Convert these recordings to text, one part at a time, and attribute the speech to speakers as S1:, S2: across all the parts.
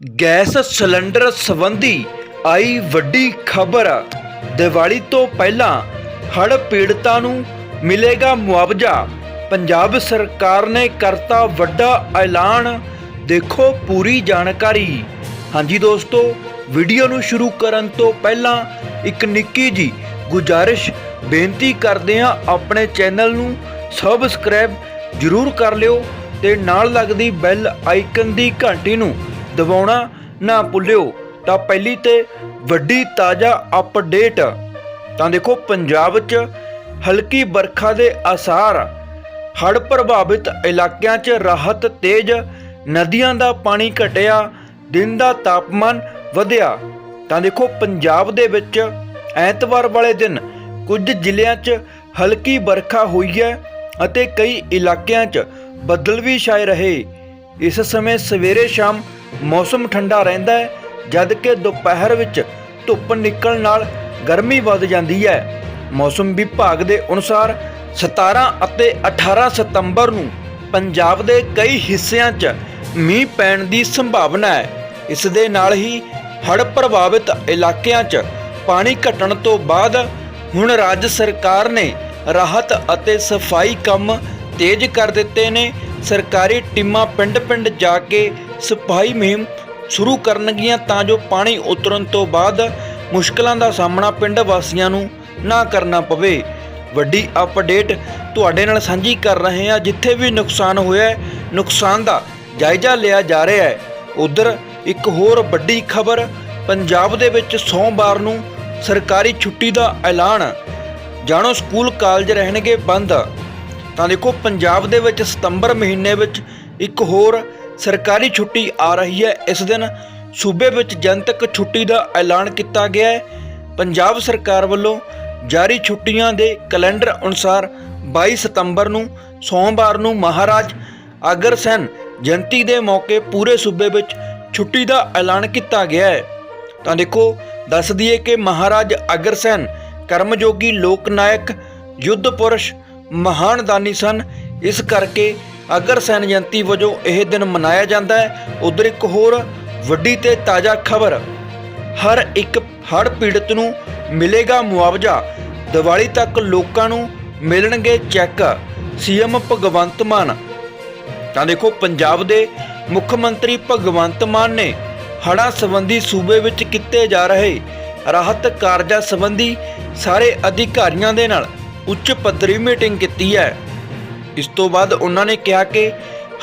S1: Gas cylinder ਸੰਬੰਧੀ ਆਈ ਵੱਡੀ ਖਬਰ। ਦੀਵਾਲੀ ਤੋਂ ਪਹਿਲਾਂ ਹੜ੍ਹ ਪੀੜਤਾਂ ਨੂੰ ਮਿਲੇਗਾ ਮੁਆਵਜ਼ਾ। ਪੰਜਾਬ ਸਰਕਾਰ ਨੇ ਕਰਤਾ ਵੱਡਾ ਐਲਾਨ। ਦੇਖੋ ਪੂਰੀ ਜਾਣਕਾਰੀ। ਹਾਂਜੀ ਦੋਸਤੋ, ਵੀਡੀਓ ਨੂੰ ਸ਼ੁਰੂ ਕਰਨ ਤੋਂ ਪਹਿਲਾਂ ਇੱਕ ਨਿੱਕੀ ਜੀ ਗੁਜਾਰਿਸ਼ ਬੇਨਤੀ ਕਰਦੇ ਹਾਂ ਆਪਣੇ ਚੈਨਲ ਨੂੰ ਸਬਸਕ੍ਰਾਈਬ ਜਰੂਰ ਕਰ ਲਿਓ ਤੇ ਨਾਲ ਲੱਗਦੀ ਬੈਲ ਆਈਕਨ ਦੀ ਘੰਟੀ ਨੂੰ ਦਬਾਉਣਾ ਨਾ ਭੁੱਲਿਓ, ਤਾਂ ਪਹਿਲੀ ਤੇ ਵੱਡੀ ਤਾਜ਼ਾ ਅਪਡੇਟ ਤਾਂ ਦੇਖੋ, ਪੰਜਾਬ 'ਚ ਹਲਕੀ ਬਰਖਾ ਦੇ ਆਸਾਰ ਹੜ੍ਹ ਪ੍ਰਭਾਵਿਤ ਇਲਾਕਿਆਂ 'ਚ ਰਾਹਤ ਤੇਜ਼, ਨਦੀਆਂ ਦਾ ਪਾਣੀ ਘਟਿਆ, ਦਿਨ ਦਾ ਤਾਪਮਾਨ ਵਧਿਆ। ਤਾਂ ਦੇਖੋ, ਪੰਜਾਬ ਦੇ ਵਿੱਚ ਐਤਵਾਰ ਵਾਲੇ ਦਿਨ ਕੁਝ ਜ਼ਿਲ੍ਹਿਆਂ 'ਚ ਹਲਕੀ ਵਰਖਾ ਹੋਈ ਹੈ ਅਤੇ ਕਈ ਇਲਾਕਿਆਂ 'ਚ ਬੱਦਲ ਵੀ ਛਾਏ ਰਹੇ। ਇਸ ਸਮੇਂ ਸਵੇਰੇ ਸ਼ਾਮ ਮੌਸਮ ਠੰਡਾ ਰਹਿੰਦਾ ਹੈ, ਜਦ ਕਿ ਦੁਪਹਿਰ ਵਿੱਚ ਧੁੱਪ ਨਿਕਲਣ ਨਾਲ ਗਰਮੀ ਵੱਧ ਜਾਂਦੀ ਹੈ। ਮੌਸਮ ਵਿਭਾਗ ਦੇ ਅਨੁਸਾਰ 17 ਅਤੇ 18 ਸਤੰਬਰ ਨੂੰ ਪੰਜਾਬ ਦੇ ਕਈ ਹਿੱਸਿਆਂ 'ਚ ਮੀਂਹ ਪੈਣ ਦੀ ਸੰਭਾਵਨਾ ਹੈ। ਇਸ ਦੇ ਨਾਲ ਹੀ ਹੜ੍ਹ ਪ੍ਰਭਾਵਿਤ ਇਲਾਕਿਆਂ 'ਚ ਪਾਣੀ ਘਟਣ ਤੋਂ ਬਾਅਦ ਹੁਣ ਰਾਜ ਸਰਕਾਰ ਨੇ ਰਾਹਤ ਅਤੇ ਸਫ਼ਾਈ ਕੰਮ ਤੇਜ਼ ਕਰ ਦਿੱਤੇ ਨੇ। ਸਰਕਾਰੀ ਟੀਮਾਂ ਪਿੰਡ-ਪਿੰਡ ਜਾ ਕੇ ਸਫ਼ਾਈ ਮੁਹਿੰਮ ਸ਼ੁਰੂ ਕਰਨਗੀਆਂ ਤਾਂ ਜੋ ਪਾਣੀ ਉਤਰਨ ਤੋਂ ਬਾਅਦ ਮੁਸ਼ਕਲਾਂ ਦਾ ਸਾਹਮਣਾ ਪਿੰਡ ਵਾਸੀਆਂ ਨੂੰ ਨਾ ਕਰਨਾ ਪਵੇ। ਵੱਡੀ ਅਪਡੇਟ ਤੁਹਾਡੇ ਨਾਲ ਸਾਂਝੀ ਕਰ ਰਹੇ ਹਾਂ, ਜਿੱਥੇ ਵੀ ਨੁਕਸਾਨ ਹੋਇਆ ਨੁਕਸਾਨ ਦਾ ਜਾਇਜ਼ਾ ਲਿਆ ਜਾ ਰਿਹਾ ਹੈ। ਉਧਰ ਇੱਕ ਹੋਰ ਵੱਡੀ ਖਬਰ, ਪੰਜਾਬ ਦੇ ਵਿੱਚ ਸੋਮਵਾਰ ਨੂੰ ਸਰਕਾਰੀ ਛੁੱਟੀ ਦਾ ਐਲਾਨ। ਜਾਣੋ, ਸਕੂਲ ਕਾਲਜ ਰਹਿਣਗੇ ਬੰਦ। ਤਾਂ ਦੇਖੋ, ਪੰਜਾਬ ਦੇ ਵਿੱਚ ਸਤੰਬਰ ਮਹੀਨੇ ਵਿੱਚ ਇੱਕ ਹੋਰ ਸਰਕਾਰੀ ਛੁੱਟੀ ਆ ਰਹੀ ਹੈ। ਇਸ ਦਿਨ ਸੂਬੇ ਵਿੱਚ ਜਨਤਕ ਛੁੱਟੀ ਦਾ ਐਲਾਨ ਕੀਤਾ ਗਿਆ ਹੈ। ਪੰਜਾਬ ਸਰਕਾਰ ਵੱਲੋਂ ਜਾਰੀ ਛੁੱਟੀਆਂ ਦੇ ਕੈਲੰਡਰ ਅਨੁਸਾਰ 22 ਸਤੰਬਰ ਨੂੰ, ਸੋਮਵਾਰ ਨੂੰ ਮਹਾਰਾਜ ਅਗਰਸੈਨ ਜਯੰਤੀ ਦੇ ਮੌਕੇ ਪੂਰੇ ਸੂਬੇ ਵਿੱਚ ਛੁੱਟੀ ਦਾ ਐਲਾਨ ਕੀਤਾ ਗਿਆ ਹੈ। ਤਾਂ ਦੇਖੋ, ਦੱਸ ਦਈਏ ਕਿ ਮਹਾਰਾਜ ਅਗਰਸੈਨ ਕਰਮਯੋਗੀ ਲੋਕ ਨਾਇਕ, ਯੁੱਧ ਪੁਰਸ਼, ਮਹਾਨ ਦਾਨੀ ਸਨ। ਇਸ ਕਰਕੇ ਅਗਰਸੈਨ ਜਯੰਤੀ ਵਜੋਂ ਇਹ ਦਿਨ ਮਨਾਇਆ ਜਾਂਦਾ ਹੈ, ਉਧਰ ਇੱਕ ਹੋਰ ਵੱਡੀ ਤੇ ਤਾਜ਼ਾ ਖਬਰ, ਹਰ ਇੱਕ ਹੜ੍ਹ ਪੀੜਤ ਨੂੰ ਮਿਲੇਗਾ ਮੁਆਵਜ਼ਾ। ਦੀਵਾਲੀ ਤੱਕ ਲੋਕਾਂ ਨੂੰ ਮਿਲਣਗੇ ਚੈੱਕ, ਸੀਐਮ ਭਗਵੰਤ ਮਾਨ। ਤਾਂ ਦੇਖੋ, ਪੰਜਾਬ ਦੇ ਮੁੱਖ ਮੰਤਰੀ ਭਗਵੰਤ ਮਾਨ ਨੇ ਹੜ੍ਹਾਂ ਸੰਬੰਧੀ ਸੂਬੇ ਵਿੱਚ ਕੀਤੇ ਜਾ ਰਹੇ ਰਾਹਤ ਕਾਰਜਾਂ ਸੰਬੰਧੀ ਸਾਰੇ ਅਧਿਕਾਰੀਆਂ ਦੇ ਨਾਲ ਉੱਚ ਪੱਧਰੀ ਮੀਟਿੰਗ ਕੀਤੀ ਹੈ। ਇਸ ਤੋਂ ਬਾਅਦ ਉਹਨਾਂ ਨੇ ਕਿਹਾ ਕਿ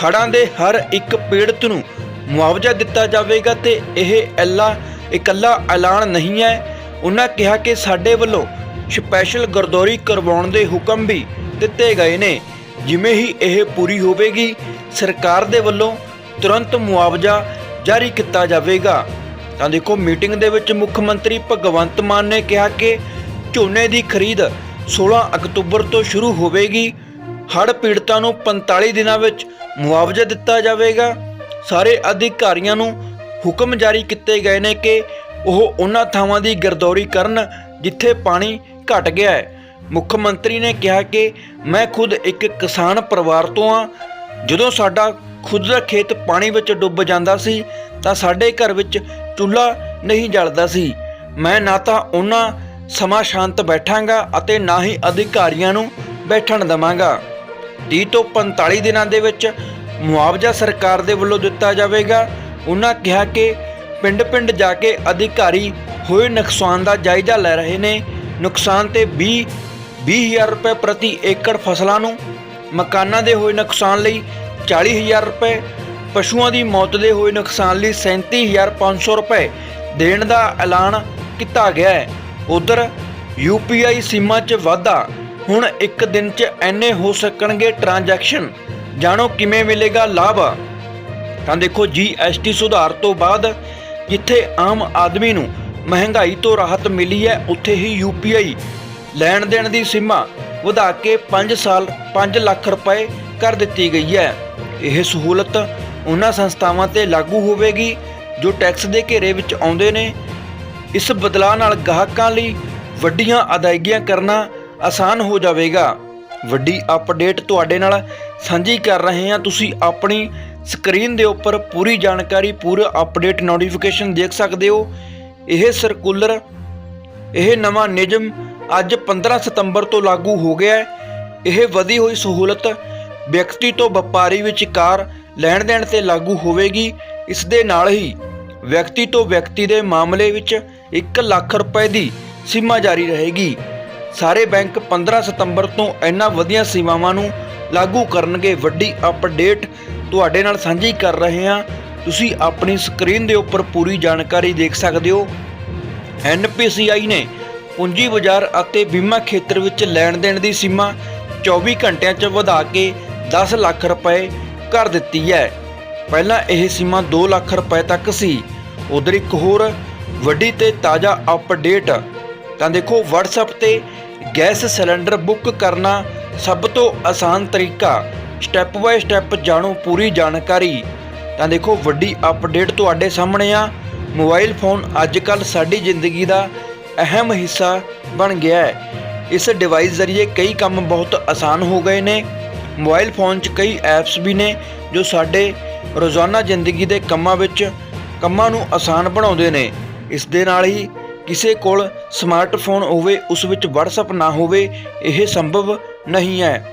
S1: ਹੜ੍ਹਾਂ ਦੇ ਹਰ ਇੱਕ ਪੀੜਤ ਨੂੰ ਮੁਆਵਜ਼ਾ ਦਿੱਤਾ ਜਾਵੇਗਾ ਤੇ ਇਹ ਐਲਾ ਇਕੱਲਾ ਐਲਾਨ ਨਹੀਂ ਹੈ। ਉਹਨਾਂ ਕਿਹਾ ਕਿ ਸਾਡੇ ਵੱਲੋਂ ਸਪੈਸ਼ਲ ਗਰਦੌਰੀ ਕਰਵਾਉਣ ਦੇ ਹੁਕਮ ਵੀ ਦਿੱਤੇ ਗਏ ਨੇ। ਜਿਵੇਂ ਹੀ ਇਹ ਪੂਰੀ ਹੋਵੇਗੀ, ਸਰਕਾਰ ਦੇ ਵੱਲੋਂ ਤੁਰੰਤ ਮੁਆਵਜ਼ਾ ਜਾਰੀ ਕੀਤਾ ਜਾਵੇਗਾ। ਤਾਂ ਦੇਖੋ, ਮੀਟਿੰਗ ਦੇ ਵਿੱਚ ਮੁੱਖ ਮੰਤਰੀ ਭਗਵੰਤ ਮਾਨ ਨੇ ਕਿਹਾ ਕਿ ਝੋਨੇ ਦੀ ਖਰੀਦ 16 ਅਕਤੂਬਰ ਤੋਂ ਸ਼ੁਰੂ ਹੋਵੇਗੀ। ਹੜ੍ਹ ਪੀੜਤਾਂ ਨੂੰ 45 ਦਿਨਾਂ ਵਿੱਚ ਮੁਆਵਜ਼ਾ ਦਿੱਤਾ ਜਾਵੇਗਾ। ਸਾਰੇ ਅਧਿਕਾਰੀਆਂ ਨੂੰ ਹੁਕਮ ਜਾਰੀ ਕੀਤੇ ਗਏ ਨੇ ਕਿ ਉਹ ਉਹਨਾਂ ਥਾਵਾਂ ਦੀ ਗਰਦੌਰੀ ਕਰਨ ਜਿੱਥੇ ਪਾਣੀ ਘਟ ਗਿਆ ਹੈ। ਮੁੱਖ ਮੰਤਰੀ ਨੇ ਕਿਹਾ ਕਿ ਮੈਂ ਖੁਦ ਇੱਕ ਕਿਸਾਨ ਪਰਿਵਾਰ ਤੋਂ ਹਾਂ। ਜਦੋਂ ਸਾਡਾ ਖੁਦ ਦਾ ਖੇਤ ਪਾਣੀ ਵਿੱਚ ਡੁੱਬ ਜਾਂਦਾ ਸੀ, ਤਾਂ ਸਾਡੇ ਘਰ ਵਿੱਚ ਚੁੱਲ੍ਹਾ ਨਹੀਂ ਜਲਦਾ ਸੀ। ਮੈਂ ਨਾ ਤਾਂ ਉਹਨਾਂ ਸਮਾਂ ਸ਼ਾਂਤ ਬੈਠਾਂਗਾ ਅਤੇ ਨਾ ਹੀ ਅਧਿਕਾਰੀਆਂ ਨੂੰ ਬੈਠਣ ਦਵਾਂਗਾ। 30 ਤੋਂ 45 ਦਿਨਾਂ ਦੇ ਵਿੱਚ ਮੁਆਵਜ਼ਾ ਸਰਕਾਰ ਦੇ ਵੱਲੋਂ ਦਿੱਤਾ ਜਾਵੇਗਾ। ਉਹਨਾਂ ਕਿਹਾ ਕਿ ਪਿੰਡ-ਪਿੰਡ ਜਾ ਕੇ ਅਧਿਕਾਰੀ ਹੋਏ ਨੁਕਸਾਨ ਦਾ ਜਾਇਜ਼ਾ ਲੈ ਰਹੇ ਨੇ। ਨੁਕਸਾਨ ਤੇ 20 20000 ਰੁਪਏ ਪ੍ਰਤੀ ਏਕੜ ਫਸਲਾਂ ਨੂੰ ਮਕਾਨਾਂ ਦੇ ਹੋਏ ਨੁਕਸਾਨ ਲਈ 40000 ਰੁਪਏ, ਪਸ਼ੂਆਂ ਦੀ ਮੌਤ ਦੇ ਹੋਏ ਨੁਕਸਾਨ ਲਈ 37500 ਰੁਪਏ ਦੇਣ ਦਾ ਐਲਾਨ ਕੀਤਾ ਗਿਆ ਹੈ। ਉਧਰ ਯੂਪੀਆਈ ਸੀਮਾ 'ਚ ਵਾਧਾ ਹੁਣ ਇੱਕ ਦਿਨ 'ਚ ਐਨੇ ਹੋ ਸਕਣਗੇ ਟ੍ਰਾਂਜੈਕਸ਼ਨ ਜਾਣੋ ਕਿਵੇਂ ਮਿਲੇਗਾ ਲਾਭ? ਤਾਂ ਦੇਖੋ ਜੀਐਸਟੀ ਸੁਧਾਰ ਤੋਂ ਬਾਅਦ ਜਿੱਥੇ ਆਮ ਆਦਮੀ ਨੂੰ ਮਹਿੰਗਾਈ ਤੋਂ ਰਾਹਤ ਮਿਲੀ ਹੈ, ਉੱਥੇ ਹੀ ਯੂਪੀਆਈ ਲੈਣ ਦੇਣ ਦੀ ਸੀਮਾ ਵਧਾ ਕੇ 5 ਸਾਲ 5 ਲੱਖ ਰੁਪਏ ਕਰ ਦਿੱਤੀ ਗਈ ਹੈ। ਇਹ ਸਹੂਲਤ ਉਹਨਾਂ ਸੰਸਥਾਵਾਂ ਤੇ ਲਾਗੂ ਹੋਵੇਗੀ ਜੋ ਟੈਕਸ ਦੇ ਘੇਰੇ ਵਿੱਚ ਆਉਂਦੇ ਨੇ। ਇਸ ਬਦਲਾਅ ਨਾਲ ਗਾਹਕਾਂ ਲਈ ਵੱਡੀਆਂ ਅਦਾਇਗੀਆਂ ਕਰਨਾ ਆਸਾਨ ਹੋ ਜਾਵੇਗਾ। ਵੱਡੀ ਅਪਡੇਟ ਤੁਹਾਡੇ ਨਾਲ ਸਾਂਝੀ ਕਰ ਰਹੇ ਹਾਂ। ਤੁਸੀਂ ਆਪਣੀ ਸਕਰੀਨ ਦੇ ਉੱਪਰ ਪੂਰੀ ਜਾਣਕਾਰੀ, ਪੂਰਾ ਅਪਡੇਟ ਨੋਟੀਫਿਕੇਸ਼ਨ ਦੇਖ ਸਕਦੇ ਹੋ। ਇਹ ਸਰਕੂਲਰ ਇਹ ਨਵਾਂ ਨਿਯਮ ਅੱਜ 15 ਸਤੰਬਰ ਤੋਂ ਲਾਗੂ ਹੋ ਗਿਆ ਹੈ। ਇਹ ਵਧੀ ਹੋਈ ਸਹੂਲਤ ਵਿਅਕਤੀ ਤੋਂ ਵਪਾਰੀ ਵਿਚਕਾਰ ਲੈਣ ਦੇਣ ਤੇ ਲਾਗੂ ਹੋਵੇਗੀ। ਇਸ ਦੇ ਨਾਲ ਹੀ ਵਿਅਕਤੀ ਤੋਂ ਵਿਅਕਤੀ ਦੇ ਮਾਮਲੇ ਵਿੱਚ 1 ਲੱਖ ਰੁਪਏ ਦੀ ਸੀਮਾ ਜਾਰੀ ਰਹੇਗੀ। ਸਾਰੇ ਬੈਂਕ 15 ਸਤੰਬਰ ਤੋਂ ਇਹਨਾਂ ਵਧੀਆ ਸੀਮਾਵਾਂ ਨੂੰ ਲਾਗੂ ਕਰਨਗੇ। ਵੱਡੀ ਅਪਡੇਟ ਤੁਹਾਡੇ ਨਾਲ ਸਾਂਝੀ ਕਰ ਰਹੇ ਹਾਂ। ਤੁਸੀਂ ਆਪਣੀ ਸਕਰੀਨ ਦੇ ਉੱਪਰ ਪੂਰੀ ਜਾਣਕਾਰੀ ਦੇਖ ਸਕਦੇ ਹੋ। ਐਨਪੀਸੀਆਈ ਨੇ ਪੂੰਜੀ ਬਾਜ਼ਾਰ ਅਤੇ ਬੀਮਾ ਖੇਤਰ ਵਿੱਚ ਲੈਣ ਦੇਣ ਦੀ ਸੀਮਾ 24 ਘੰਟਿਆਂ 'ਚ ਵਧਾ ਕੇ 10 ਲੱਖ ਰੁਪਏ ਕਰ ਦਿੱਤੀ ਹੈ। ਪਹਿਲਾਂ ਇਹ ਸੀਮਾ 2 ਲੱਖ ਰੁਪਏ ਤੱਕ ਸੀ। ਉਧਰ ਇੱਕ ਹੋਰ ਵੱਡੀ ਤੇ ਤਾਜ਼ਾ ਅਪਡੇਟ ਤਾਂ ਦੇਖੋ WhatsApp ਤੇ ਗੈਸ ਸਿਲੰਡਰ ਬੁੱਕ ਕਰਨਾ ਸਭ ਤੋਂ ਆਸਾਨ ਤਰੀਕਾ। ਸਟੈਪ ਬਾਏ ਸਟੈਪ ਜਾਣੋ ਪੂਰੀ ਜਾਣਕਾਰੀ। ਤਾਂ ਦੇਖੋ, ਵੱਡੀ ਅਪਡੇਟ ਤੁਹਾਡੇ ਸਾਹਮਣੇ ਆ। ਮੋਬਾਈਲ ਫੋਨ ਅੱਜ ਕੱਲ ਸਾਡੀ ਜ਼ਿੰਦਗੀ ਦਾ ਅਹਿਮ ਹਿੱਸਾ ਬਣ ਗਿਆ ਹੈ। ਇਸ ਡਿਵਾਈਸ ਜ਼ਰੀਏ ਕਈ ਕੰਮ ਬਹੁਤ ਆਸਾਨ ਹੋ ਗਏ ਨੇ। ਮੋਬਾਈਲ ਫੋਨ 'ਚ ਕਈ ਐਪਸ ਵੀ ਨੇ ਜੋ ਸਾਡੇ ਰੋਜ਼ਾਨਾ ਜ਼ਿੰਦਗੀ ਦੇ ਕੰਮਾਂ ਵਿੱਚ ਕੰਮਾਂ ਨੂੰ ਆਸਾਨ ਬਣਾਉਂਦੇ ਨੇ। ਇਸ ਦੇ ਨਾਲ ਹੀ ਕਿਸੇ ਕੋਲ ਸਮਾਰਟਫੋਨ ਹੋਵੇ, ਉਸ ਵਿੱਚ WhatsApp ਨਾ ਹੋਵੇ, ਇਹ ਸੰਭਵ ਨਹੀਂ ਹੈ।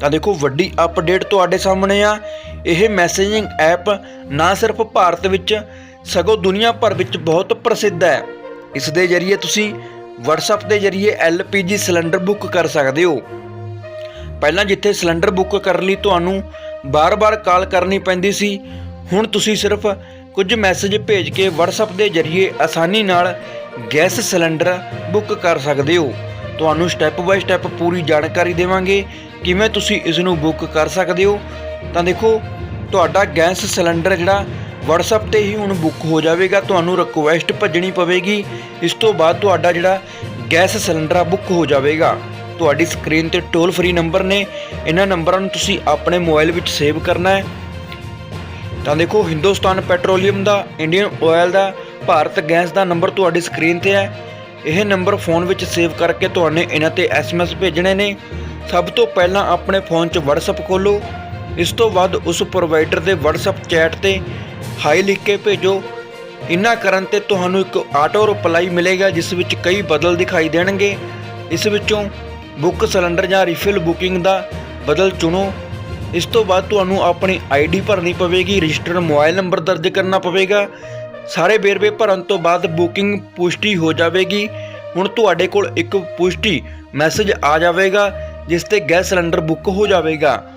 S1: ਤਾਂ ਦੇਖੋ, ਵੱਡੀ ਅਪਡੇਟ ਤੁਹਾਡੇ ਸਾਹਮਣੇ ਆ। ਇਹ ਮੈਸੇਜਿੰਗ ਐਪ ਨਾ ਸਿਰਫ ਭਾਰਤ ਵਿੱਚ, ਸਗੋਂ ਦੁਨੀਆ ਭਰ ਵਿੱਚ ਬਹੁਤ ਪ੍ਰਸਿੱਧ ਹੈ। ਇਸ ਦੇ ਜ਼ਰੀਏ ਤੁਸੀਂ WhatsApp ਦੇ ਜ਼ਰੀਏ LPG ਸਿਲੰਡਰ ਬੁੱਕ ਕਰ ਸਕਦੇ ਹੋ। ਪਹਿਲਾਂ ਜਿੱਥੇ ਸਿਲੰਡਰ ਬੁੱਕ ਕਰਨ ਲਈ ਤੁਹਾਨੂੰ ਬਾਰ-ਬਾਰ ਕਾਲ ਕਰਨੀ ਪੈਂਦੀ ਸੀ, ਹੁਣ ਤੁਸੀਂ ਸਿਰਫ ਕੁਝ ਮੈਸੇਜ ਭੇਜ ਕੇ WhatsApp ਦੇ ਜ਼ਰੀਏ ਆਸਾਨੀ ਨਾਲ ਗੈਸ ਸਿਲੰਡਰ ਬੁੱਕ ਕਰ ਸਕਦੇ ਹੋ। ਤੁਹਾਨੂੰ ਸਟੈਪ ਬਾਈ ਸਟੈਪ ਪੂਰੀ ਜਾਣਕਾਰੀ ਦੇਵਾਂਗੇ ਕਿਵੇਂ ਤੁਸੀਂ ਇਸ ਨੂੰ ਬੁੱਕ ਕਰ ਸਕਦੇ ਹੋ। ਤਾਂ ਦੇਖੋ, ਤੁਹਾਡਾ ਗੈਸ ਸਿਲੰਡਰ ਜਿਹੜਾ WhatsApp ਤੇ ਹੀ ਹੁਣ ਬੁੱਕ ਹੋ ਜਾਵੇਗਾ। ਤੁਹਾਨੂੰ ਰਿਕੁਐਸਟ ਭੇਜਣੀ ਪਵੇਗੀ। ਇਸ ਤੋਂ ਬਾਅਦ ਤੁਹਾਡਾ ਜਿਹੜਾ ਗੈਸ ਸਿਲੰਡਰ ਆ ਬੁੱਕ ਹੋ ਜਾਵੇਗਾ। ਤੁਹਾਡੀ ਸਕਰੀਨ ਤੇ ਟੋਲ ਫ੍ਰੀ ਨੰਬਰ ਨੇ। ਇਹਨਾਂ ਨੰਬਰਾਂ ਨੂੰ ਤੁਸੀਂ ਆਪਣੇ ਮੋਬਾਈਲ ਵਿੱਚ ਸੇਵ ਕਰਨਾ ਹੈ। ਤਾਂ ਦੇਖੋ, ਹਿੰਦੁਸਤਾਨ ਪੈਟਰੋਲੀਅਮ ਦਾ, ਇੰਡੀਅਨ ਆਇਲ ਦਾ ਭਾਰਤ ਗੈਸ ਦਾ ਨੰਬਰ ਤੁਹਾਡੀ ਸਕਰੀਨ ਤੇ ਹੈ। ਇਹ ਨੰਬਰ ਫੋਨ ਵਿੱਚ ਸੇਵ ਕਰਕੇ ਤੁਹਾਨੂੰ ਇਹਨਾਂ ਤੇ ਐਸਐਮਐਸ ਭੇਜਣੇ ਨੇ। ਸਭ ਤੋਂ ਪਹਿਲਾਂ ਆਪਣੇ ਫੋਨ 'ਚ WhatsApp ਖੋਲੋ ਇਸ ਤੋਂ ਬਾਅਦ ਉਸ ਪ੍ਰੋਵਾਈਡਰ ਦੇ WhatsApp ਚੈਟ ਤੇ ਹਾਈ ਲਿਖ ਕੇ ਭੇਜੋ। ਇੰਨਾ ਕਰਨ ਤੇ ਤੁਹਾਨੂੰ ਇੱਕ ਆਟੋ ਰਿਪਲਾਈ ਮਿਲੇਗਾ, ਜਿਸ ਵਿੱਚ ਕਈ ਬਦਲ ਦਿਖਾਈ ਦੇਣਗੇ। ਇਸ ਵਿੱਚੋਂ ਬੁੱਕ ਸਿਲੰਡਰ ਜਾਂ ਰੀਫਿਲ ਬੁਕਿੰਗ ਦਾ ਬਦਲ ਚੁਣੋ। ਇਸ ਤੋਂ ਬਾਅਦ ਤੁਹਾਨੂੰ ਆਪਣੀ ਆਈਡੀ ਭਰਨੀ ਪਵੇਗੀ, ਰਜਿਸਟਰਡ ਮੋਬਾਈਲ ਨੰਬਰ ਦਰਜ ਕਰਨਾ ਪਵੇਗਾ। ਸਾਰੇ ਵੇਰਵੇ ਭਰਨ ਤੋਂ ਬਾਅਦ ਬੁਕਿੰਗ ਪੁਸ਼ਟੀ ਹੋ ਜਾਵੇਗੀ। ਹੁਣ ਤੁਹਾਡੇ ਕੋਲ ਇੱਕ ਪੁਸ਼ਟੀ ਮੈਸੇਜ ਆ ਜਾਵੇਗਾ, ਜਿਸ ਤੇ ਗੈਸ ਸਿਲੰਡਰ ਬੁੱਕ ਹੋ ਜਾਵੇਗਾ।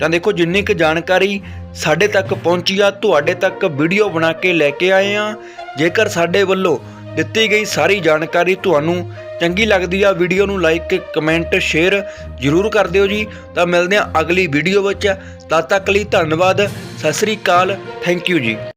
S1: ਤਾਂ ਦੇਖੋ, ਜਿੰਨੀ ਕੁ ਜਾਣਕਾਰੀ ਸਾਡੇ ਤੱਕ ਪਹੁੰਚੀ ਆ, ਤੁਹਾਡੇ ਤੱਕ ਵੀਡੀਓ ਬਣਾ ਕੇ ਲੈ ਕੇ ਆਏ ਆ। ਜੇਕਰ ਸਾਡੇ ਵੱਲੋਂ ਦਿੱਤੀ ਗਈ ਸਾਰੀ ਜਾਣਕਾਰੀ ਤੁਹਾਨੂੰ ਚੰਗੀ ਲੱਗਦੀ ਆ, ਵੀਡੀਓ ਨੂੰ ਲਾਈਕ, ਕਮੈਂਟ, ਸ਼ੇਅਰ ਜ਼ਰੂਰ ਕਰ ਦਿਓ ਜੀ। ਤਾਂ ਮਿਲਦੇ ਆ ਅਗਲੀ ਵੀਡੀਓ ਵਿੱਚ। ਤਦ ਤੱਕ ਲਈ ਧੰਨਵਾਦ। ਸਤਿ ਸ੍ਰੀ ਅਕਾਲ। ਥੈਂਕ ਯੂ ਜੀ।